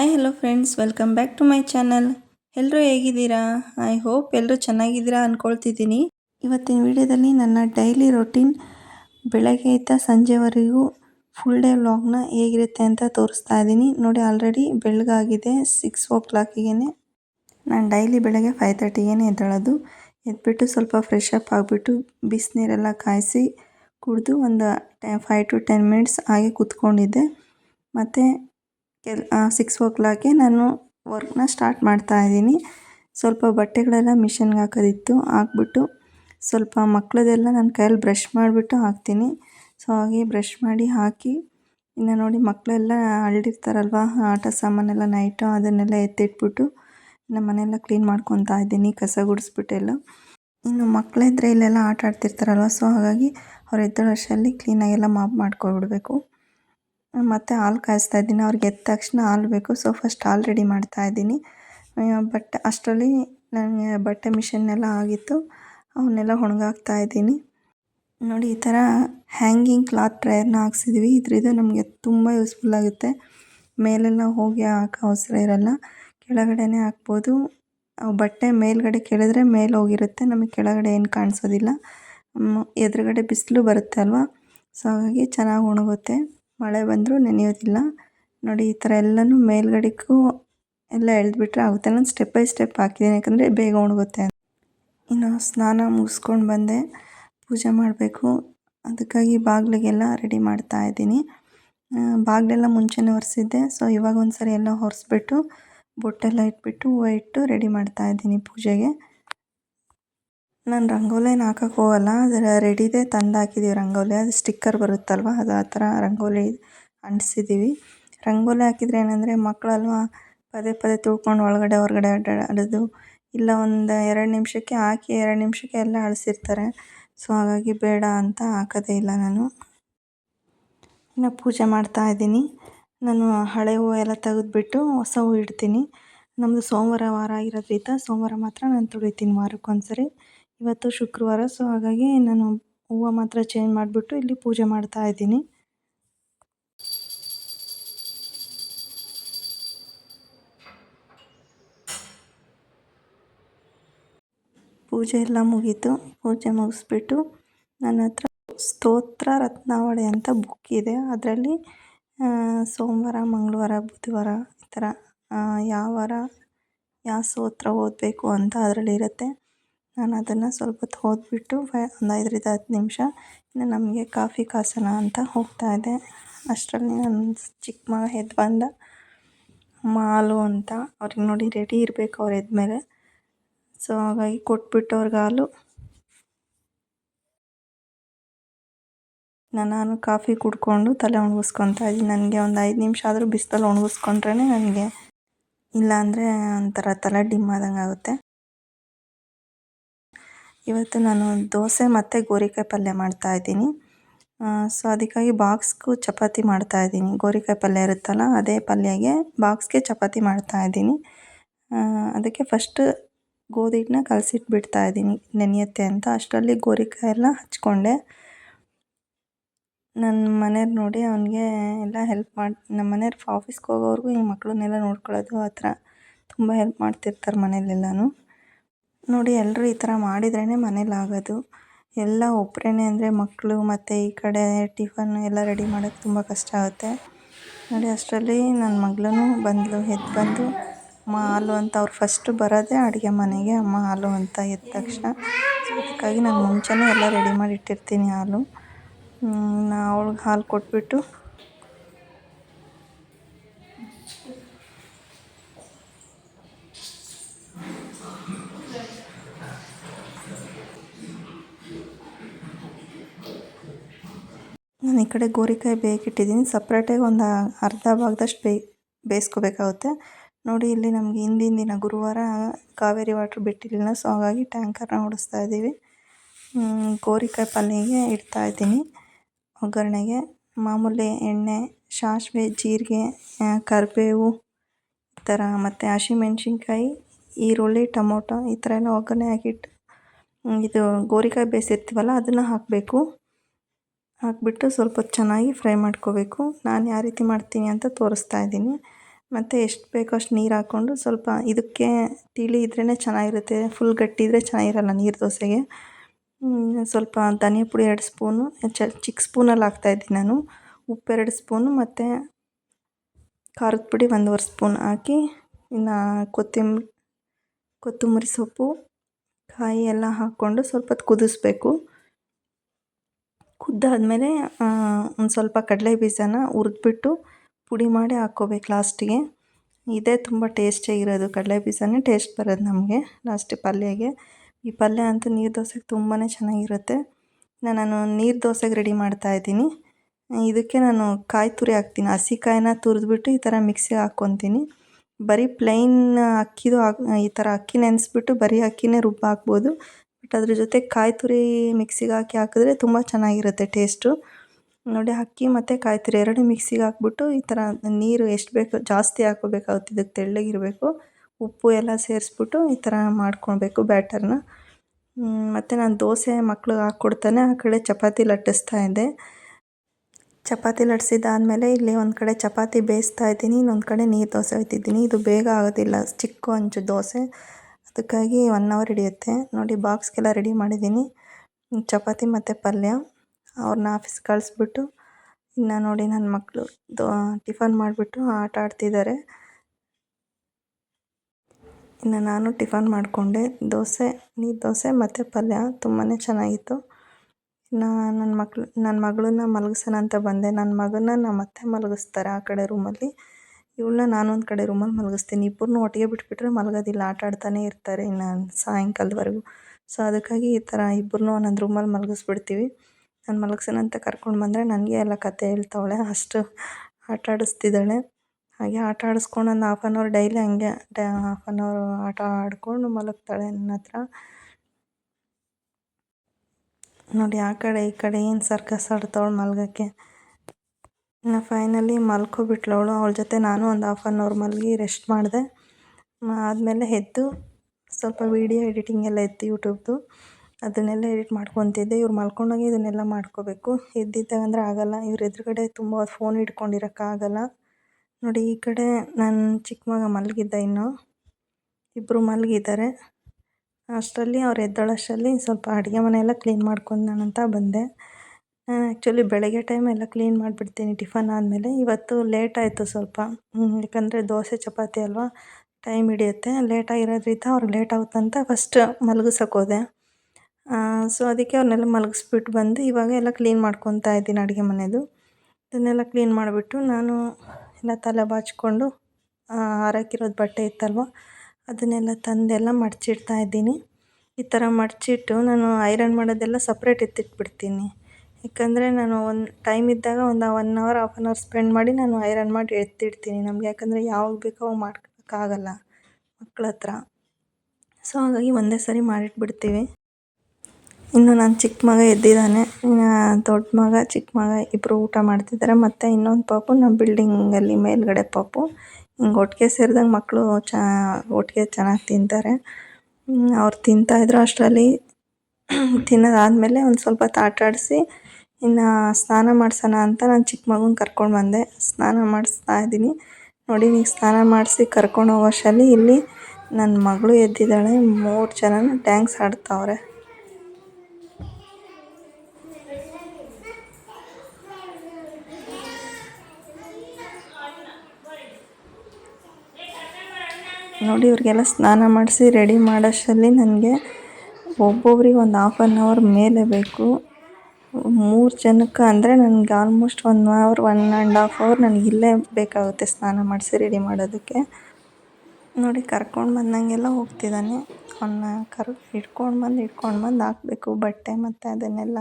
Hi hello friends welcome back to my channel ಎಲ್ಲರೂ ಹೇಗಿದ್ದೀರಾ? I hope ಎಲ್ಲರೂ ಚೆನ್ನಾಗಿದ್ದೀರಾ ಅಂದ್ಕೊಳ್ತಿದ್ದೀನಿ ಇವತ್ತಿನ ವಿಡಿಯೋದಲ್ಲಿ ನನ್ನ ಡೈಲಿ ರೊಟೀನ್ ಬೆಳಗ್ಗೆಯಿಂದ ಸಂಜೆವರೆಗೂ ಫುಲ್ ಡೇ ವ್ಲಾಗ್ನ ಹೇಗಿರುತ್ತೆ ಅಂತ ತೋರಿಸ್ತಾ ಇದ್ದೀನಿ. ನೋಡಿ ಆಲ್ರೆಡಿ ಬೆಳಗಾಗಿದೆ ಸಿಕ್ಸ್ ಓ ಕ್ಲಾಕಿಗೆ ನಾನು ಡೈಲಿ ಬೆಳಗ್ಗೆ ಫೈವ್ ತರ್ಟಿಗೆ ಎದ್ದೇಳೋದು. ಎದ್ಬಿಟ್ಟು ಸ್ವಲ್ಪ ಫ್ರೆಶ್ ಅಪ್ ಆಗಿಬಿಟ್ಟು ಬಿಸಿನೀರೆಲ್ಲ ಕಾಯಿಸಿ ಕುಡಿದು ಒಂದು ಟೆ ಫೈವ್ ಟು ಟೆನ್ ಮಿನಿಟ್ಸ್ ಹಾಗೆ ಕೂತ್ಕೊಂಡಿದ್ದೆ. ಮತ್ತು ಕೆಲ್ ಸಿಕ್ಸ್ ಓ ಕ್ಲಾಕ್ಗೆ ನಾನು ವರ್ಕ್ನ ಸ್ಟಾರ್ಟ್ ಮಾಡ್ತಾ ಇದ್ದೀನಿ. ಸ್ವಲ್ಪ ಬಟ್ಟೆಗಳೆಲ್ಲ ಮಿಷನ್ಗೆ ಹಾಕೋದಿತ್ತು, ಹಾಕ್ಬಿಟ್ಟು ಸ್ವಲ್ಪ ಮಕ್ಕಳದೆಲ್ಲ ನನ್ನ ಕೈಯಲ್ಲಿ ಬ್ರಷ್ ಮಾಡಿಬಿಟ್ಟು ಹಾಕ್ತೀನಿ. ಸೊ ಹಾಗೆ ಬ್ರಷ್ ಮಾಡಿ ಹಾಕಿ, ಇನ್ನು ನೋಡಿ ಮಕ್ಕಳೆಲ್ಲ ಅಳ್ಳಿರ್ತಾರಲ್ವ, ಆಟ ಸಾಮಾನೆಲ್ಲ ನೈಟು ಅದನ್ನೆಲ್ಲ ಎತ್ತಿಟ್ಬಿಟ್ಟು ನಮ್ಮ ಮನೆಯೆಲ್ಲ ಕ್ಲೀನ್ ಮಾಡ್ಕೊತಾ ಇದ್ದೀನಿ, ಕಸ ಗುಡಿಸ್ಬಿಟ್ಟೆಲ್ಲ. ಇನ್ನು ಮಕ್ಕಳಿದ್ರೆ ಇಲ್ಲೆಲ್ಲ ಆಟ ಆಡ್ತಿರ್ತಾರಲ್ವ ಸೊ ಹಾಗಾಗಿ ಅವ್ರು ಎದ್ದ ಅಷ್ಟರಲ್ಲಿ ಕ್ಲೀನಾಗೆಲ್ಲ ಮಾಪ್ ಮಾಡ್ಕೊಬಿಡ್ಬೇಕು ಮತ್ತು ಹಾಲು ಕಾಯಿಸ್ತಾ ಇದ್ದೀನಿ. ಅವ್ರಿಗೆ ಎದ್ದ ತಕ್ಷಣ ಹಾಲು ಬೇಕು. ಸೊ ಫಸ್ಟ್ ಹಾಲು ರೆಡಿ ಮಾಡ್ತಾ ಇದ್ದೀನಿ. ಬಟ್ ಅಷ್ಟರಲ್ಲಿ ನನಗೆ ಬಟ್ಟೆ ಮಿಷಿನ್ನೆಲ್ಲ ಆಗಿತ್ತು. ಅವನ್ನೆಲ್ಲ ಒಣಗಾಕ್ತಾ ಇದ್ದೀನಿ. ನೋಡಿ, ಈ ಥರ ಹ್ಯಾಂಗಿಂಗ್ ಕ್ಲಾತ್ ಡ್ರೈಯರ್ನ ಹಾಕ್ಸಿದ್ವಿ. ಇದರಿಂದ ನಮಗೆ ತುಂಬ ಯೂಸ್ಫುಲ್ ಆಗುತ್ತೆ. ಮೇಲೆಲ್ಲ ಹೋಗಿ ಹಾಕೋ ಅವಸರ ಇರಲ್ಲ. ಕೆಳಗಡೆನೇ ಹಾಕ್ಬೋದು. ಬಟ್ಟೆ ಮೇಲ್ಗಡೆ ಕೆಳಿದ್ರೆ ಮೇಲೆ ಹೋಗಿರುತ್ತೆ. ನಮಗೆ ಕೆಳಗಡೆ ಏನು ಕಾಣಿಸೋದಿಲ್ಲ. ಎದುರುಗಡೆ ಬಿಸಿಲು ಬರುತ್ತೆ ಅಲ್ವಾ? ಸೊ ಹಾಗಾಗಿ ಚೆನ್ನಾಗಿ ಒಣಗುತ್ತೆ. ಮಳೆ ಬಂದರೂ ನೆನೆಯೋದಿಲ್ಲ. ನೋಡಿ, ಈ ಥರ ಎಲ್ಲನೂ ಮೇಲ್ಗಡೆಗೂ ಎಲ್ಲ ಎಳೆದ್ಬಿಟ್ರೆ ಆಗುತ್ತೆ. ನಾನು ಸ್ಟೆಪ್ ಬೈ ಸ್ಟೆಪ್ ಹಾಕಿದ್ದೀನಿ, ಯಾಕಂದರೆ ಬೇಗ ಒಣಗುತ್ತೆ ಇನ್ನು ಸ್ನಾನ ಮುಗಿಸ್ಕೊಂಡು ಬಂದೆ. ಪೂಜೆ ಮಾಡಬೇಕು. ಅದಕ್ಕಾಗಿ ಬಾಗಿಲಿಗೆಲ್ಲ ರೆಡಿ ಮಾಡ್ತಾ ಇದ್ದೀನಿ. ಬಾಗಿಲೆಲ್ಲ ಮುಂಚೆನೇ ಒರೆಸಿದ್ದೆ. ಸೊ ಇವಾಗ ಒಂದು ಸರಿ ಎಲ್ಲ ಒರೆಸ್ಬಿಟ್ಟು, ಬೊಟ್ಟೆಲ್ಲ ಇಟ್ಬಿಟ್ಟು ಹೂವು ಇಟ್ಟು ರೆಡಿ ಮಾಡ್ತಾ ಇದ್ದೀನಿ ಪೂಜೆಗೆ. ನಾನು ರಂಗೋಲಿ ಏನು ಹಾಕಕ್ಕೆ ಹೋಗಲ್ಲ, ಅದರ ರೆಡಿದೇ ತಂದು ಹಾಕಿದ್ದೀವಿ ರಂಗೋಲಿ. ಅದು ಸ್ಟಿಕ್ಕರ್ ಬರುತ್ತಲ್ವ, ಅದು ಆ ಥರ ರಂಗೋಲಿ ಅಂಟಿಸಿದ್ದೀವಿ ರಂಗೋಲಿ ಹಾಕಿದರೆ ಏನಂದರೆ ಮಕ್ಕಳಲ್ವ ಪದೇ ಪದೇ ತುಳ್ಕೊಂಡು ಒಳಗಡೆ, ಹೊರಗಡೆ ಅಡ್ಡಾಡೋದು ಇಲ್ಲ ಒಂದು ಎರಡು ನಿಮಿಷಕ್ಕೆ ಹಾಕಿ, ಎರಡು ನಿಮಿಷಕ್ಕೆ ಎಲ್ಲ ಅಳಿಸಿರ್ತಾರೆ. ಸೊ ಹಾಗಾಗಿ ಬೇಡ ಅಂತ ಹಾಕೋದೇ ಇಲ್ಲ ನಾನು. ಇನ್ನು ಪೂಜೆ ಮಾಡ್ತಾ ಇದ್ದೀನಿ. ನಾನು ಹಳೆ ಹೂವು ಎಲ್ಲ ತೆಗೆದುಬಿಟ್ಟು ಹೊಸ ಹೂವು ಇಡ್ತೀನಿ. ನಮ್ಮದು ಸೋಮವಾರ ವಾರ ಇರೋದ್ರಿಂದ ಸೋಮವಾರ ಮಾತ್ರ ನಾನು ತೊಳಿತೀನಿ ವಾರಕ್ಕೊಂದ್ಸರಿ. ಇವತ್ತು ಶುಕ್ರವಾರ ಸೊ ಹಾಗಾಗಿ ನಾನು ಹೂವು ಮಾತ್ರ ಚೇಂಜ್ ಮಾಡಿಬಿಟ್ಟು ಇಲ್ಲಿ ಪೂಜೆ ಮಾಡ್ತಾ ಇದ್ದೀನಿ. ಪೂಜೆ ಎಲ್ಲ ಮುಗೀತು. ಪೂಜೆ ಮುಗಿಸ್ಬಿಟ್ಟು ನನ್ನ ಹತ್ರ ಸ್ತೋತ್ರ ರತ್ನಾವಳಿ ಅಂತ ಬುಕ್ ಇದೆ. ಅದರಲ್ಲಿ ಸೋಮವಾರ, ಮಂಗಳವಾರ, ಬುಧವಾರ ಈ ಥರ ಯಾವ ವಾರ, ಯಾವ ಸ್ತೋತ್ರ ಓದಬೇಕು ಅಂತ ಅದರಲ್ಲಿ ಇರುತ್ತೆ. ನಾನು ಅದನ್ನು ಸ್ವಲ್ಪ ಹೊತ್ತು ಓದ್ಬಿಟ್ಟು ಫೈ ಒಂದು ಐದರಿಂದ ಹತ್ತು ನಿಮಿಷ ಇನ್ನು ನಮಗೆ ಕಾಫಿ ಕಾಸೋಣ ಅಂತ ಹೋಗ್ತಾ ಹೋಗ್ತಾಯಿದ್ದೆ ಅಷ್ಟರಲ್ಲಿ ನನ್ನ ಚಿಕ್ಕ ಮಗ ಎದ್ದು ಬಂದ ಅಮ್ಮ ಹಾಲು ಅಂತ ಅವ್ರಿಗೆ ನೋಡಿ ರೆಡಿ ಇರಬೇಕು ಅವ್ರು ಎದ್ಮೇಲೆ. ಸೊ ಹಾಗಾಗಿ ಕೊಟ್ಬಿಟ್ಟು ಅವ್ರಿಗೆ ಹಾಲು. ನಾನು ಕಾಫಿ ಕುಡ್ಕೊಂಡು ತಲೆ ಒಣಗಿಸ್ಕೊತಾ ಇದ್ದೀನಿ. ನನಗೆ ಒಂದು ಐದು ನಿಮಿಷ ಆದರೂ ಬಿಸಿಲಲ್ಲಿ ಒಣಗಿಸ್ಕೊಂಡ್ರೇ ನನಗೆ ಇಲ್ಲಾಂದರೆ ಒಂಥರ ತಲೆ ಡಿಮ್ ಆದಂಗೆ ಆಗುತ್ತೆ ಇವತ್ತು ನಾನು ದೋಸೆ ಮತ್ತು ಗೋರಿಕಾಯಿ ಪಲ್ಯ ಮಾಡ್ತಾ ಇದ್ದೀನಿ. ಸೊ ಅದಕ್ಕಾಗಿ ಬಾಕ್ಸ್ಗೂ ಚಪಾತಿ ಮಾಡ್ತಾ ಇದ್ದೀನಿ. ಗೋರಿಕಾಯಿ ಪಲ್ಯ ಇರುತ್ತಲ್ಲ, ಅದೇ ಪಲ್ಯಗೆ ಬಾಕ್ಸ್ಗೆ ಚಪಾತಿ ಮಾಡ್ತಾ ಇದ್ದೀನಿ. ಅದಕ್ಕೆ ಫಸ್ಟ್ ಗೋಧಿ ಹಿಟ್ಟನ್ನ ಕಲಸಿಟ್ಬಿಡ್ತಾ ಇದ್ದೀನಿ, ನೆನೆಯುತ್ತೆ ಅಂತ. ಅಷ್ಟರಲ್ಲಿ ಗೋರಿಕಾಯಿ ಎಲ್ಲ ಹಚ್ಕೊಂಡೆ. ನನ್ನ ಮನೆಯವ್ರು ನೋಡಿ ಅವನಿಗೆ ಎಲ್ಲ ಹೆಲ್ಪ್ ಮಾಡಿ ನಮ್ಮ ಮನೆಯವ್ರು ಆಫೀಸ್ಗೆ ಹೋಗೋವ್ರಿಗೂ ಈ ಮಕ್ಕಳನ್ನೆಲ್ಲ ನೋಡ್ಕೊಳ್ಳೋದು ಆ ಥರ ತುಂಬ ಹೆಲ್ಪ್ ಮಾಡ್ತಿರ್ತಾರೆ ಮನೇಲೆಲ್ಲನೂ ನೋಡಿ ಎಲ್ಲರೂ ಈ ಥರ ಮಾಡಿದ್ರೇ ಮನೇಲಿ ಆಗೋದು. ಎಲ್ಲ ಒಬ್ಬರೇ ಅಂದರೆ ಮಕ್ಕಳು ಮತ್ತು ಈ ಕಡೆ ಟಿಫನ್ ಎಲ್ಲ ರೆಡಿ ಮಾಡೋಕ್ಕೆ ತುಂಬ ಕಷ್ಟ ಆಗುತ್ತೆ. ನೋಡಿ ಅಷ್ಟರಲ್ಲಿ ನನ್ನ ಮಗಳೂ ಬಂದಳು ಎದ್ದು ಬಂದು. ಅಮ್ಮ ಹಾಲು ಅಂತ ಅವ್ರು ಫಸ್ಟು ಬರೋದೇ ಅಡುಗೆ ಮನೆಗೆ, ಅಮ್ಮ ಹಾಲು ಅಂತ ಎದ್ದ ತಕ್ಷಣ. ಅದಕ್ಕಾಗಿ ನಾನು ಮುಂಚೆನೇ ಎಲ್ಲ ರೆಡಿ ಮಾಡಿ ಇಟ್ಟಿರ್ತೀನಿ ಹಾಲು. ನಾ ಅವ್ಳಿಗೆ ಹಾಲು ಕೊಟ್ಬಿಟ್ಟು ನಾನು ಈ ಕಡೆ ಗೋರಿಕಾಯಿ ಬೇಯಿಟ್ಟಿದ್ದೀನಿ ಸಪ್ರೇಟಾಗಿ ಒಂದು ಅರ್ಧ ಭಾಗದಷ್ಟು ಬೇಯ್ ಬೇಯಿಸ್ಕೋಬೇಕಾಗುತ್ತೆ. ನೋಡಿ, ಇಲ್ಲಿ ನಮಗೆ ಹಿಂದಿನ ದಿನ ಗುರುವಾರ ಕಾವೇರಿ ವಾಟ್ರ್ ಬಿಟ್ಟಿರಲಿಲ್ಲ. ಸೊ, ಹಾಗಾಗಿ ಟ್ಯಾಂಕರ್ನ ಓಡಿಸ್ತಾ ಇದ್ದೀವಿ. ಗೋರಿಕಾಯಿ ಪಲ್ಯಗೆ ಇಡ್ತಾಯಿದ್ದೀನಿ ಒಗ್ಗರಣೆಗೆ. ಮಾಮೂಲಿ ಎಣ್ಣೆ ಸಾಸಿವೆ ಜೀರಿಗೆ ಕರಿಬೇವು, ಈ ಥರ ಮತ್ತು ಹಸಿಮೆಣ್ಸಿನ್ಕಾಯಿ, ಈರುಳ್ಳಿ, ಟೊಮೊಟೊ ಈ ಥರ ಎಲ್ಲ ಒಗ್ಗರಣೆ ಹಾಕಿಟ್ಟು ಇದು ಗೋರಿಕಾಯಿ ಬೇಯಿಸಿರ್ತೀವಲ್ಲ, ಅದನ್ನು ಹಾಕಬೇಕು. ಹಾಕ್ಬಿಟ್ಟು ಸ್ವಲ್ಪ ಚೆನ್ನಾಗಿ ಫ್ರೈ ಮಾಡ್ಕೋಬೇಕು. ನಾನು ಯಾವ ರೀತಿ ಮಾಡ್ತೀನಿ ಅಂತ ತೋರಿಸ್ತಾ ಇದ್ದೀನಿ. ಮತ್ತು ಎಷ್ಟು ಬೇಕೋ ಅಷ್ಟು ನೀರು ಹಾಕ್ಕೊಂಡು ಸ್ವಲ್ಪ ಇದಕ್ಕೆ ತಿಳಿ ಇದ್ರೇ ಚೆನ್ನಾಗಿರುತ್ತೆ. ಫುಲ್ ಗಟ್ಟಿ ಇದ್ದರೆ ಚೆನ್ನಾಗಿರಲ್ಲ ನೀರು ದೋಸೆಗೆ. ಸ್ವಲ್ಪ ಧನಿಯಾ ಪುಡಿ ಎರಡು ಸ್ಪೂನು ಚಿಕ್ಕ ಸ್ಪೂನಲ್ಲಿ ಹಾಕ್ತಾಯಿದ್ದೀನಿ ನಾನು. ಉಪ್ಪು ಎರಡು ಸ್ಪೂನು ಮತ್ತು ಖಾರದ ಪುಡಿ ಒಂದೂವರೆ ಸ್ಪೂನ್ ಹಾಕಿ, ಇನ್ನು ಕೊತ್ತಿಂಬರಿ ಕೊತ್ತಂಬರಿ ಸೊಪ್ಪು, ಕಾಯಿ ಎಲ್ಲ ಹಾಕ್ಕೊಂಡು ಸ್ವಲ್ಪ ಹೊತ್ತು ಕುದಿಸ್ಬೇಕು. ಕುದ್ದಾದಮೇಲೆ ಒಂದು ಸ್ವಲ್ಪ ಕಡಲೆ ಬೀಜನ ಹುರಿದ್ಬಿಟ್ಟು ಪುಡಿ ಮಾಡಿ ಹಾಕ್ಕೋಬೇಕು ಲಾಸ್ಟಿಗೆ. ಇದೇ ತುಂಬ ಟೇಸ್ಟಿಯಾಗಿರೋದು ಕಡಲೆ ಬೀಜನೇ ಟೇಸ್ಟ್ ಬರೋದು ನಮಗೆ ಲಾಸ್ಟ್ ಪಲ್ಯಗೆ. ಈ ಪಲ್ಯ ಅಂತೂ ನೀರು ದೋಸೆಗೆ ತುಂಬಾ ಚೆನ್ನಾಗಿರುತ್ತೆ. ನಾನು ನೀರು ದೋಸೆಗೆ ರೆಡಿ ಮಾಡ್ತಾಯಿದ್ದೀನಿ ಇದಕ್ಕೆ ನಾನು ಕಾಯಿ ತುರಿ ಹಾಕ್ತೀನಿ. ಹಸಿ ಕಾಯಿನ ತುರಿದ್ಬಿಟ್ಟು ಈ ಥರ ಮಿಕ್ಸಿಗೆ ಹಾಕ್ಕೊತೀನಿ. ಬರೀ ಪ್ಲೈನ್ ಅಕ್ಕಿದು ಈ ಥರ ಅಕ್ಕಿ ನೆನೆಸ್ಬಿಟ್ಟು ಬರೀ ಅಕ್ಕಿನೇ ರುಬ್ಬಿ ಹಾಕ್ಬೋದು ಬಟ್ ಅದ್ರ ಜೊತೆ ಕಾಯಿ ತುರಿ ಮಿಕ್ಸಿಗೆ ಹಾಕಿ ಹಾಕಿದ್ರೆ ತುಂಬ ಚೆನ್ನಾಗಿರುತ್ತೆ ಟೇಸ್ಟು. ನೋಡಿ ಅಕ್ಕಿ ಮತ್ತು ಕಾಯಿ ತುರಿ ಎರಡು ಮಿಕ್ಸಿಗೆ ಹಾಕ್ಬಿಟ್ಟು ಈ ಥರ ನೀರು ಎಷ್ಟು ಬೇಕು ಜಾಸ್ತಿ ಹಾಕೋಬೇಕಾಗುತ್ತೆ ಇದಕ್ಕೆ ತೆಳ್ಳಗಿರಬೇಕು. ಉಪ್ಪು ಎಲ್ಲ ಸೇರಿಸ್ಬಿಟ್ಟು ಈ ಥರ ಮಾಡ್ಕೊಳ್ಬೇಕು ಬ್ಯಾಟರ್ನ. ಮತ್ತು ನಾನು ದೋಸೆ ಮಕ್ಳಿಗೆ ಹಾಕ್ಕೊಡ್ತಾನೆ, ಆ ಕಡೆ ಚಪಾತಿ ಲಟ್ಟಿಸ್ತಾ ಇದ್ದೆ. ಚಪಾತಿ ಲಟ್ಟಿಸಿದ್ದಾದಮೇಲೆ ಇಲ್ಲಿ ಒಂದು ಕಡೆ ಚಪಾತಿ ಬೇಯಿಸ್ತಾ ಇದ್ದೀನಿ, ಇನ್ನೊಂದು ಕಡೆ ನೀರು ದೋಸೆ ಹೋಯ್ತಿದ್ದೀನಿ ಇದು ಬೇಗ ಆಗೋದಿಲ್ಲ, ಚಿಕ್ಕ ಹಂಚು ದೋಸೆ. ಅದಕ್ಕಾಗಿ ಒನ್ ಅವರ್ ಹಿಡಿಯುತ್ತೆ. ನೋಡಿ ಬಾಕ್ಸ್ಗೆಲ್ಲ ರೆಡಿ ಮಾಡಿದ್ದೀನಿ. ಚಪಾತಿ ಮತ್ತು ಪಲ್ಯ. ಅವ್ರನ್ನ ಆಫೀಸ್ಗೆ ಕಳಿಸ್ಬಿಟ್ಟು, ಇನ್ನು ನೋಡಿ ನನ್ನ ಮಕ್ಕಳು ದೋ ಟಿಫನ್ ಮಾಡಿಬಿಟ್ಟು ಆಟ ಆಡ್ತಿದ್ದಾರೆ ಇನ್ನು ನಾನು ಟಿಫನ್ ಮಾಡಿಕೊಂಡೆ. ದೋಸೆ, ನೀರು ದೋಸೆ ಮತ್ತು ಪಲ್ಯ ತುಂಬಾ ಚೆನ್ನಾಗಿತ್ತು. ಇನ್ನು ನನ್ನ ಮಕ್ಳು ನನ್ನ ಮಗಳನ್ನ ಮಲಗಿಸೋಣ ಅಂತ ಬಂದೆ. ನನ್ನ ಮಗನ ನಮ್ಮ ಅತ್ತೆ ಮಲಗಿಸ್ತಾರೆ ಆ ಕಡೆ ರೂಮಲ್ಲಿ ಇವಳನ್ನ ನಾನೊಂದು ಕಡೆ ರೂಮಲ್ಲಿ ಮಲಗಿಸ್ತೀನಿ. ಇಬ್ಬರನ್ನೂ ಒಟ್ಟಿಗೆ ಬಿಟ್ಬಿಟ್ರೆ ಮಲಗೋದಿಲ್ಲ. ಆಟ ಆಡ್ತಾನೆ ಇರ್ತಾರೆ ಇನ್ನು ಸಾಯಂಕಾಲದವರೆಗೂ. ಸೊ ಅದಕ್ಕಾಗಿ ಈ ಥರ ಇಬ್ಬರನ್ನೂ ಒಂದೊಂದು ರೂಮಲ್ಲಿ ಮಲಗಿಸ್ಬಿಡ್ತೀವಿ. ನಾನು ಮಲಗಿಸೋಣ ಅಂತ ಕರ್ಕೊಂಡು ಬಂದರೆ ನನಗೆ ಎಲ್ಲ ಕತೆ ಹೇಳ್ತಾವಳೆ. ಅಷ್ಟು ಆಟ ಆಡಿಸ್ತಿದ್ದಾಳೆ. ಹಾಗೆ ಆಟ ಆಡಿಸ್ಕೊಂಡು ಒಂದು ಹಾಫ್ ಆನ್ ಅವರ್ ಡೈಲಿ ಹಂಗೆ ಹಾಫ್ ಆನ್ ಅವರ್ ಆಟ ಆಡಿಕೊಂಡು ಮಲಗ್ತಾಳೆ ನನ್ನ ಹತ್ರ. ನೋಡಿ, ಆ ಕಡೆ ಈ ಕಡೆ ಏನು ಸರ್ಕಸ್ ಆಡ್ತಾವಳು ಮಲ್ಗೋಕ್ಕೆ? ಇನ್ನು ಫೈನಲಿ ಮಲ್ಕೋ ಅವಳು. ಅವಳ ಜೊತೆ ನಾನು ಒಂದು ಹಾಫ್ ಆನ್ ಅವರ್ ಮಲಗಿ ರೆಸ್ಟ್ ಮಾಡಿದೆ. ಆದಮೇಲೆ ಎದ್ದು ಸ್ವಲ್ಪ ವೀಡಿಯೋ ಎಡಿಟಿಂಗ್ ಎಲ್ಲ ಇತ್ತು ಯೂಟ್ಯೂಬ್ದು ಅದನ್ನೆಲ್ಲ ಎಡಿಟ್ ಮಾಡ್ಕೊತಿದ್ದೆ. ಇವ್ರು ಮಲ್ಕೊಂಡೋಗಿ ಇದನ್ನೆಲ್ಲ ಮಾಡ್ಕೋಬೇಕು. ಎದ್ದಿದ್ದಾಗ ಅಂದರೆ ಆಗೋಲ್ಲ. ಇವ್ರ ಎದುರುಗಡೆ ತುಂಬ ಫೋನ್ ಹಿಡ್ಕೊಂಡಿರೋಕ್ಕಾಗಲ್ಲ ನೋಡಿ, ಈ ಕಡೆ ನನ್ನ ಚಿಕ್ಕ ಮಗ ಮಲಗಿದ್ದ ಇನ್ನು. ಇಬ್ಬರು ಮಲಗಿದ್ದಾರೆ ಅಷ್ಟರಲ್ಲಿ ಅವ್ರು ಎದ್ದಳಷ್ಟರಲ್ಲಿ ಸ್ವಲ್ಪ ಅಡುಗೆ ಮನೆಯೆಲ್ಲ ಕ್ಲೀನ್ ಮಾಡ್ಕೊಂಡಾನಂತ ಬಂದೆ. ನಾನು ಆ್ಯಕ್ಚುಲಿ ಬೆಳಗ್ಗೆ ಟೈಮ್ ಎಲ್ಲ ಕ್ಲೀನ್ ಮಾಡಿಬಿಡ್ತೀನಿ ಟಿಫನ್ ಆದಮೇಲೆ. ಇವತ್ತು ಲೇಟ್ ಆಯಿತು ಸ್ವಲ್ಪ. ಯಾಕಂದರೆ ದೋಸೆ, ಚಪಾತಿ ಅಲ್ವಾ? ಟೈಮ್ ಹಿಡಿಯುತ್ತೆ. ಲೇಟಾಗಿರೋದ್ರಿಂದ ಅವ್ರಿಗೆ ಲೇಟ್ ಆಗುತ್ತಂತ ಫಸ್ಟ್ ಮಲಗಿಸೋಕೆ ಹೋದೆ. ಸೊ ಅದಕ್ಕೆ ಅವ್ರನ್ನೆಲ್ಲ ಮಲಗಿಸ್ಬಿಟ್ಟು ಬಂದು ಇವಾಗ ಎಲ್ಲ ಕ್ಲೀನ್ ಮಾಡ್ಕೊತಾ ಇದ್ದೀನಿ ಅಡುಗೆ ಮನೆಯದು ಇದನ್ನೆಲ್ಲ ಕ್ಲೀನ್ ಮಾಡಿಬಿಟ್ಟು ನಾನು ಎಲ್ಲ ತಲೆ ಬಾಚಿಕೊಂಡು ಹಾರಾಕಿರೋದು ಬಟ್ಟೆ ಇತ್ತಲ್ವ? ಅದನ್ನೆಲ್ಲ ತಂದೆಲ್ಲ ಮಡಚಿಡ್ತಾ ಇದ್ದೀನಿ. ಈ ಥರ ಮಡಚಿಟ್ಟು ನಾನು ಐರನ್ ಮಾಡೋದೆಲ್ಲ ಸಪ್ರೇಟ್ ಎತ್ತಿಟ್ಬಿಡ್ತೀನಿ ಯಾಕಂದರೆ ನಾನು ಒಂದು ಟೈಮ್ ಇದ್ದಾಗ ಒಂದು one hour half an hour spend ಮಾಡಿ ನಾನು ಐರನ್ ಮಾಡಿ ಎತ್ತಿಡ್ತೀನಿ. ನಮಗೆ ಯಾಕಂದರೆ ಯಾವಾಗ ಬೇಕೋ ಅವಾಗ ಮಾಡ್ಕೊಳಕ್ಕಾಗಲ್ಲ ಮಕ್ಳ ಹತ್ರ. ಸೊ ಹಾಗಾಗಿ ಒಂದೇ ಸರಿ ಮಾಡಿಟ್ಬಿಡ್ತೀವಿ. ಇನ್ನು ನನ್ನ ಚಿಕ್ಕ ಮಗ ಎದ್ದಿದ್ದಾನೆ. ದೊಡ್ಡ ಮಗ ಚಿಕ್ಕ ಮಗ ಇಬ್ಬರು ಊಟ ಮಾಡ್ತಿದ್ದಾರೆ. ಮತ್ತು ಇನ್ನೊಂದು ಪಾಪು ನಮ್ಮ ಬಿಲ್ಡಿಂಗಲ್ಲಿ ಮೇಲ್ಗಡೆ ಪಾಪು. ಹಿಂಗೆ ಒಟ್ಟಿಗೆ ಸೇರಿದಾಗ ಮಕ್ಕಳು ಚ, ಒಟ್ಟಿಗೆ ಚೆನ್ನಾಗಿ ತಿಂತಾರೆ. ಅವ್ರು ತಿಂತಾಯಿದ್ರು ಅಷ್ಟರಲ್ಲಿ. ತಿನ್ನೋದಾದಮೇಲೆ ಒಂದು ಸ್ವಲ್ಪ ಹೊತ್ತು ಆಟ ಆಡಿಸಿ ಇನ್ನು ಸ್ನಾನ ಮಾಡ್ಸೋಣ ಅಂತ ನಾನು ಚಿಕ್ಕ ಮಗುನ ಕರ್ಕೊಂಡು ಬಂದೆ. ಸ್ನಾನ ಮಾಡಿಸ್ತಾ ಇದ್ದೀನಿ. ನೋಡಿ ನೀವು ಸ್ನಾನ ಮಾಡಿಸಿ ಕರ್ಕೊಂಡು ಹೋಗೋಷ್ಟರಲ್ಲಿ ಇಲ್ಲಿ ನನ್ನ ಮಗಳು ಎದ್ದಿದ್ದಾಳೆ. ಮೂರು ಜನ ಡ್ಯಾನ್ಸ್ ಆಡ್ತಾವ್ರೆ. ನೋಡಿ ಇವ್ರಿಗೆಲ್ಲ ಸ್ನಾನ ಮಾಡಿಸಿ ರೆಡಿ ಮಾಡೋಷ್ಟರಲ್ಲಿ ನನಗೆ ಒಬ್ಬೊಬ್ರಿಗೆ ಒಂದು ಹಾಫ್ ಆನ್ ಅವರ್ ಮೇಲೆ ಬೇಕು. ಮೂರು ಜನಕ್ಕೆ ಅಂದರೆ ನನಗೆ almost one hour one and half hour ನನಗೆ ಇಲ್ಲೇ ಬೇಕಾಗುತ್ತೆ ಸ್ನಾನ ಮಾಡಿಸಿ ರೆಡಿ ಮಾಡೋದಕ್ಕೆ. ನೋಡಿ, ಕರ್ಕೊಂಡು ಬಂದಂಗೆಲ್ಲ ಹೋಗ್ತಿದ್ದಾನೆ. ಅವನ್ನ ಕರ್, ಹಿಡ್ಕೊಂಡು ಬಂದು ಹಿಡ್ಕೊಂಡು ಬಂದು ಹಾಕಬೇಕು, ಬಟ್ಟೆ ಮತ್ತು ಅದನ್ನೆಲ್ಲ.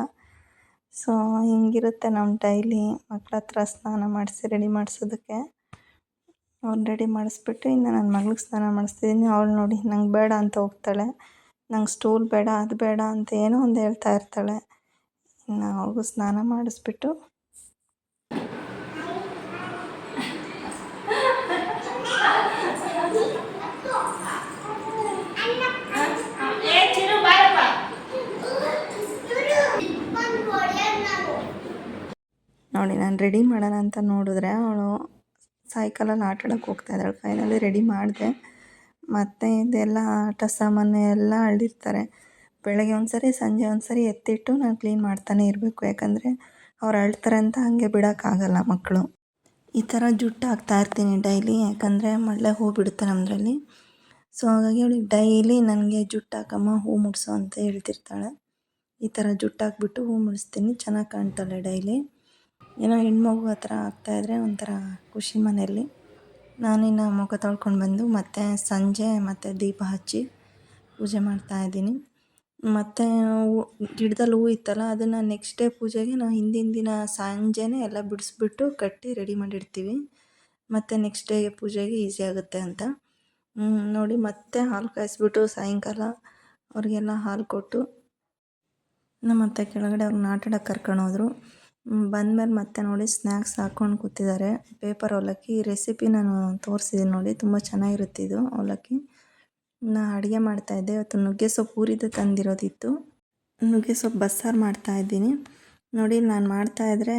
ಸೊ ಹಿಂಗಿರುತ್ತೆ ನಮ್ಮ ಡೈಲಿ ಮಕ್ಳ ಹತ್ರ ಸ್ನಾನ ಮಾಡಿಸಿ ರೆಡಿ ಮಾಡಿಸೋದಕ್ಕೆ. ಅವ್ರು ರೆಡಿ ಮಾಡಿಸ್ಬಿಟ್ಟು ಇನ್ನು ನನ್ನ ಮಗ್ಳಿಗೆ ಸ್ನಾನ ಮಾಡಿಸ್ತಿದ್ದೀನಿ ಅವಳು ನೋಡಿ, ನಂಗೆ ಬೇಡ ಅಂತ ಹೋಗ್ತಾಳೆ. ನಂಗೆ ಸ್ಟೂಲ್ ಬೇಡ, ಅದು ಬೇಡ ಅಂತ ಏನೋ ಒಂದು ಹೇಳ್ತಾ ಇರ್ತಾಳೆ. ಇನ್ನು ಅವ್ಳಿಗೂ ಸ್ನಾನ ಮಾಡಿಸ್ಬಿಟ್ಟು ನೋಡಿ ನಾನು ರೆಡಿ ಮಾಡೋಣ ಅಂತ ನೋಡಿದ್ರೆ ಅವಳು ಸೈಕಲಲ್ಲಿ ಆಟ ಆಡೋಕೆ ಹೋಗ್ತಾ ಇದ್ದಾಳೆ. ಫೈನಲಿ ರೆಡಿ ಮಾಡಿದೆ. ಮತ್ತು ಇದೆಲ್ಲ ಆಟ ಸಾಮಾನು ಎಲ್ಲ ಅಳ್ಳಿರ್ತಾರೆ. ಬೆಳಗ್ಗೆ ಒಂದು ಸರಿ ಸಂಜೆ ಒಂದು ಸರಿ ಎತ್ತಿಟ್ಟು ನಾನು ಕ್ಲೀನ್ ಮಾಡ್ತಾನೆ ಇರಬೇಕು. ಯಾಕಂದರೆ ಅವ್ರು ಅಳ್ತಾರೆ ಅಂತ ಹಾಗೆ ಬಿಡೋಕ್ಕಾಗಲ್ಲ ಮಕ್ಕಳು ಈ ಥರ ಜುಟ್ಟು ಇರ್ತೀನಿ ಡೈಲಿ ಯಾಕಂದರೆ ಮಳೆ ಹೂ ಬಿಡುತ್ತೆ ನಮ್ಮದ್ರಲ್ಲಿ ಸೊ ಹಾಗಾಗಿ ಅವಳಿಗೆ ಡೈಲಿ ನನಗೆ ಜುಟ್ಟು ಹಾಕಮ್ಮ, ಹೂ ಮುಡಿಸು ಅಂತ ಹೇಳ್ತಿರ್ತಾಳೆ. ಈ ಥರ ಜುಟ್ಟು ಹಾಕ್ಬಿಟ್ಟು ಹೂ ಮುಡಿಸ್ತೀನಿ. ಚೆನ್ನಾಗಿ ಕಾಣ್ತಾಳೆ ಡೈಲಿ ಏನೋ ಹೆಣ್ಮಗು ಆ ಥರ ಆಗ್ತಾಯಿದ್ರೆ ಒಂಥರ ಖುಷಿ ಮನೆಯಲ್ಲಿ. ನಾನಿನ್ನು ಮುಖ ತೊಳ್ಕೊಂಡು ಬಂದು ಮತ್ತೆ ಸಂಜೆ ಮತ್ತು ದೀಪ ಹಚ್ಚಿ ಪೂಜೆ ಮಾಡ್ತಾಯಿದ್ದೀನಿ ಮತ್ತು ಹೂ, ಗಿಡದಲ್ಲಿ ಹೂ ಇತ್ತಲ್ಲ, ಅದನ್ನು ನೆಕ್ಸ್ಟ್ ಡೇ ಪೂಜೆಗೆ ನಾವು ಹಿಂದಿನ ದಿನ ಸಂಜೆನೇ ಎಲ್ಲ ಬಿಡಿಸ್ಬಿಟ್ಟು ಕಟ್ಟಿ ರೆಡಿ ಮಾಡಿಡ್ತೀವಿ. ಮತ್ತು ನೆಕ್ಸ್ಟ್ ಡೇಗೆ ಪೂಜೆಗೆ ಈಸಿ ಆಗುತ್ತೆ ಅಂತ. ನೋಡಿ ಮತ್ತೆ ಹಾಲು ಕಾಯಿಸ್ಬಿಟ್ಟು ಸಾಯಂಕಾಲ ಅವ್ರಿಗೆಲ್ಲ ಹಾಲು ಕೊಟ್ಟು ನಮ್ಮ ಕೆಳಗಡೆ ಅವ್ರನ್ನ ಆಟಾಡಕ್ಕೆ ಕರ್ಕೊಂಡು ಹೋದರು. ಬಂದಮೇಲೆ ಮತ್ತೆ ನೋಡಿ ಸ್ನ್ಯಾಕ್ಸ್ ಹಾಕ್ಕೊಂಡು ಕೂತಿದ್ದಾರೆ. ಪೇಪರ್ ಅವಲಕ್ಕಿ ರೆಸಿಪಿ ನಾನು ತೋರಿಸಿದ್ದೀನಿ ನೋಡಿ, ತುಂಬ ಚೆನ್ನಾಗಿರುತ್ತೆ ಇದು ಅವಲಕ್ಕಿ. ನಾ ಅಡುಗೆ ಮಾಡ್ತಾಯಿದ್ದೆ ಇವತ್ತು ನುಗ್ಗೆ ಸೊಪ್ಪು ಹುರಿದು ತಂದಿರೋದಿತ್ತು. ನುಗ್ಗೆ ಸೊಪ್ಪು ಬಸ್ಸಾರು ಮಾಡ್ತಾಯಿದ್ದೀನಿ ನೋಡಿ, ನಾನು ಮಾಡ್ತಾಯಿದ್ರೆ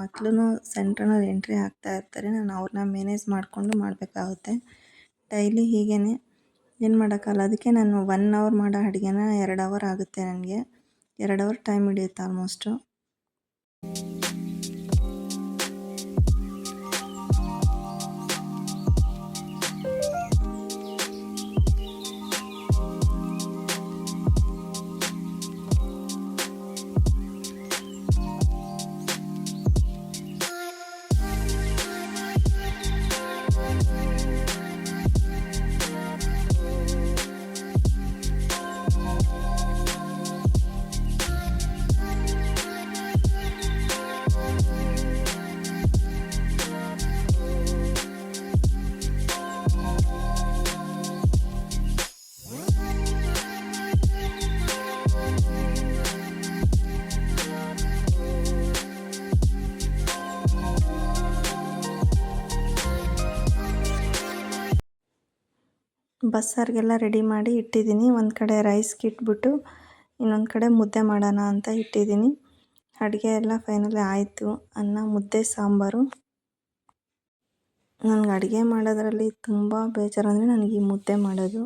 ಮಕ್ಕಳು ಸೆಂಟ್ರನೂ ಎಂಟ್ರಿ ಆಗ್ತಾ ಇರ್ತಾರೆ. ನಾನು ಅವ್ರನ್ನ ಮ್ಯಾನೇಜ್ ಮಾಡಿಕೊಂಡು ಮಾಡಬೇಕಾಗುತ್ತೆ. ಡೈಲಿ ಹೀಗೇ ಏನು ಮಾಡೋಕ್ಕಲ್ಲ ಅದಕ್ಕೆ ನಾನು ಒನ್ ಅವರ್ ಮಾಡೋ ಅಡುಗೆನ ಎರಡು ಅವರ್ ಆಗುತ್ತೆ ನನಗೆ. ಎರಡು ಅವರ್ ಟೈಮ್ ಹಿಡಿಯುತ್ತೆ ಆಲ್ಮೋಸ್ಟು. ಬಸ್ಸಾರಿಗೆಲ್ಲ ರೆಡಿ ಮಾಡಿ ಇಟ್ಟಿದ್ದೀನಿ. ಒಂದು ಕಡೆ ರೈಸ್ಗೆ ಇಟ್ಬಿಟ್ಟು ಇನ್ನೊಂದು ಕಡೆ ಮುದ್ದೆ ಮಾಡೋಣ ಅಂತ ಇಟ್ಟಿದ್ದೀನಿ. ಅಡುಗೆ ಎಲ್ಲ ಫೈನಲಿ ಆಯಿತು. ಅನ್ನ, ಮುದ್ದೆ, ಸಾಂಬಾರು. ನನಗೆ ಅಡುಗೆ ಮಾಡೋದ್ರಲ್ಲಿ ತುಂಬ ಬೇಜಾರು ಅಂದರೆ ನನಗೆ ಈ ಮುದ್ದೆ ಮಾಡೋದು.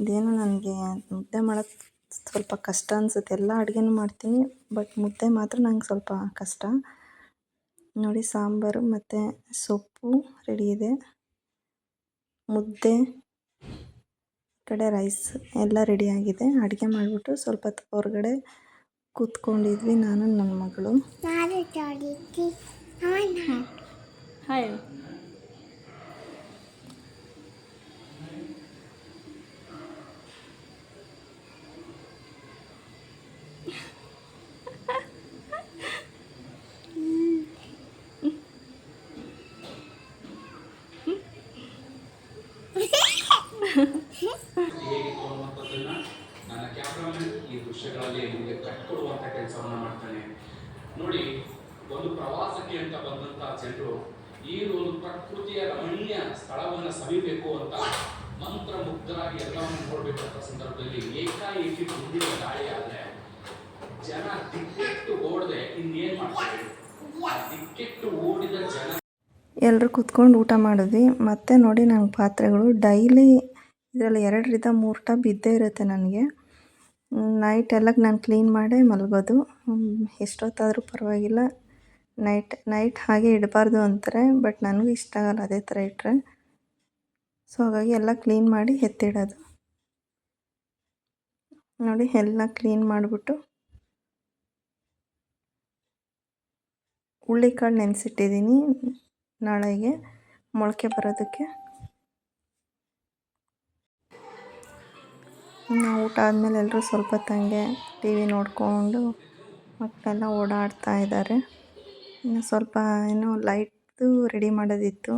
ಇದೇನು ನನಗೆ ಮುದ್ದೆ ಮಾಡೋದು ಸ್ವಲ್ಪ ಕಷ್ಟ ಅನಿಸುತ್ತೆ. ಎಲ್ಲ ಅಡುಗೆನೂ ಮಾಡ್ತೀನಿ ಬಟ್ ಮುದ್ದೆ ಮಾತ್ರ ನಂಗೆ ಸ್ವಲ್ಪ ಕಷ್ಟ. ನೋಡಿ, ಸಾಂಬಾರು ಮತ್ತು ಸೊಪ್ಪು ರೆಡಿ ಇದೆ. ಮುದ್ದೆ ಕಡೆ ರೈಸ್ ಎಲ್ಲ ರೆಡಿಯಾಗಿದೆ ಅಡುಗೆ ಮಾಡಿಬಿಟ್ಟು ಸ್ವಲ್ಪ ಹೊತ್ತು ಹೊರಗಡೆ ಕೂತ್ಕೊಂಡಿದ್ವಿ ನಾನು ನನ್ನ ಮಗಳು. ಹಾಯ್ ಈ ದೃಶ್ಯಗಳಲ್ಲಿ ನಿಮಗೆ ಕಟ್ಕೊಡುವಂಥ ಕೆಲಸವನ್ನ ಮಾಡ್ತಾನೆ. ನೋಡಿ, ಒಂದು ಪ್ರವಾಸಕ್ಕೆ ಅಂತ ಬಂದಂತ ಜನರು ಈ ಒಂದು ಪ್ರಕೃತಿಯ ರಮಣೀಯ ಸ್ಥಳವನ್ನ ಸವಿಬೇಕು ಅಂತ ಮಂತ್ರ ಮುಗ್ಧರಾಗಿ ಎಲ್ಲವನ್ನು ನೋಡ್ಬೇಕಂತ ಸಂದರ್ಭದಲ್ಲಿ ಏಕಾಏಕಿ ಮುಂದಿನ ದಾಳಿ ಆದ್ರೆ ಜನ ದಿಕ್ಕೆಟ್ಟು ಓಡದೆ ಇನ್ನೇನ್ ಮಾಡ್ತಾರೆ? ದಿಕ್ಕೆಟ್ಟು ಓಡಿದ ಜನ ಎಲ್ಲರೂ ಕುತ್ಕೊಂಡು ಊಟ ಮಾಡಿದ್ವಿ. ಮತ್ತೆ ನೋಡಿ ನನ್ನ ಪಾತ್ರೆಗಳು. ಡೈಲಿ ಇದರಲ್ಲಿ ಎರಡರಿಂದ ಮೂರು ಟಬ್ ಇದ್ದೇ ಇರುತ್ತೆ ನನಗೆ. ನೈಟ್ ಎಲ್ಲ ನಾನು ಕ್ಲೀನ್ ಮಾಡೇ ಮಲಗೋದು. ಎಷ್ಟೊತ್ತಾದರೂ ಪರವಾಗಿಲ್ಲ. ನೈಟ್ ನೈಟ್ ಹಾಗೆ ಇಡಬಾರ್ದು ಅಂತಾರೆ ಬಟ್ ನನಗೂ ಇಷ್ಟ ಆಗಲ್ಲ ಅದೇ ಥರ ಇಟ್ಟರೆ ಸೊ ಹಾಗಾಗಿ ಎಲ್ಲ ಕ್ಲೀನ್ ಮಾಡಿ ಎತ್ತಿಡೋದು. ನೋಡಿ, ಎಲ್ಲ ಕ್ಲೀನ್ ಮಾಡಿಬಿಟ್ಟು. ಹುಳ್ಳಿಕಾಳು ನೆನೆಸಿಟ್ಟಿದ್ದೀನಿ ನಾಳೆಗೆ ಮೊಳಕೆ ಬರೋದಕ್ಕೆ. ನಾವು ಊಟ ಆದಮೇಲೆ ಎಲ್ಲರೂ ಸ್ವಲ್ಪ ಹೊತ್ತು ಟಿ ವಿ ನೋಡಿಕೊಂಡು ಮಕ್ಕಳೆಲ್ಲ ಓಡಾಡ್ತಾ ಇದ್ದಾರೆ. ಇನ್ನು ಸ್ವಲ್ಪ ಏನೋ ಲೈಟ್ದು ರೆಡಿ ಮಾಡೋದಿತ್ತು.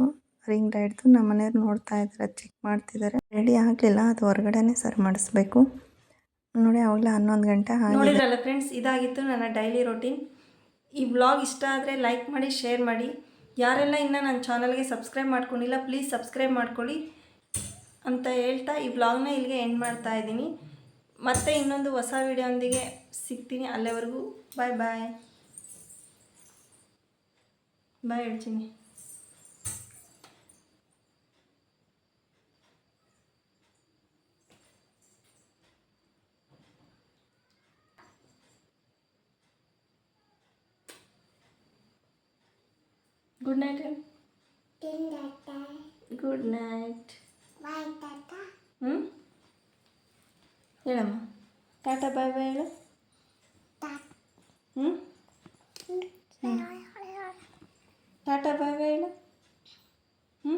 ರಿಂಗ್ ಲೈಟ್ದು ನಮ್ಮ ಮನೆಯವ್ರು ನೋಡ್ತಾ ಇದ್ದಾರೆ, ಚೆಕ್ ಮಾಡ್ತಿದ್ದಾರೆ. ರೆಡಿ ಆಗಲಿಲ್ಲ, ಅದು ಹೊರಗಡೆನೇ ಸರ್ ಮಾಡಿಸ್ಬೇಕು. ನೋಡಿ ಆವಾಗಲೇ ಹನ್ನೊಂದು ಗಂಟೆ ನೋಡಿದ್ರಲ್ಲ ಫ್ರೆಂಡ್ಸ್, ಇದಾಗಿತ್ತು ನನ್ನ ಡೈಲಿ ರೊಟೀನ್. ಈ ಬ್ಲಾಗ್ ಇಷ್ಟ ಆದರೆ ಲೈಕ್ ಮಾಡಿ, ಶೇರ್ ಮಾಡಿ. ಯಾರೆಲ್ಲ ಇನ್ನೂ ನನ್ನ ಚಾನಲ್ಗೆ ಸಬ್ಸ್ಕ್ರೈಬ್ ಮಾಡ್ಕೊಂಡಿಲ್ಲ, ಪ್ಲೀಸ್ ಸಬ್ಸ್ಕ್ರೈಬ್ ಮಾಡ್ಕೊಳ್ಳಿ. ಅಂತ ಹೇಳ್ತಾ ಈ ವ್ಲಾಗ್ನ ಇಲ್ಲಿಗೆ ಎಂಡ್ ಮಾಡ್ತಾ ಇದ್ದೀನಿ ಮತ್ತೆ ಇನ್ನೊಂದು ಹೊಸ ವಿಡಿಯೋಂದಿಗೆ ಸಿಗ್ತೀನಿ ಅಲ್ಲಿವರೆಗೂ ಬಾಯ್ ಬಾಯ್ ಬಾಯ್ ಹೇಳ್ತೀನಿ Good night. Good night. Good night. ಹೇಳಮ್ಮ ಟಾಟಾ ಬಾಯ್ ಬಾಯ್ ಹೇಳು ಹ್ಞೂ ಟಾಟಾ ಬಾಯ್ ಬಾಯ್ ಹೇಳು ಹ್ಞೂ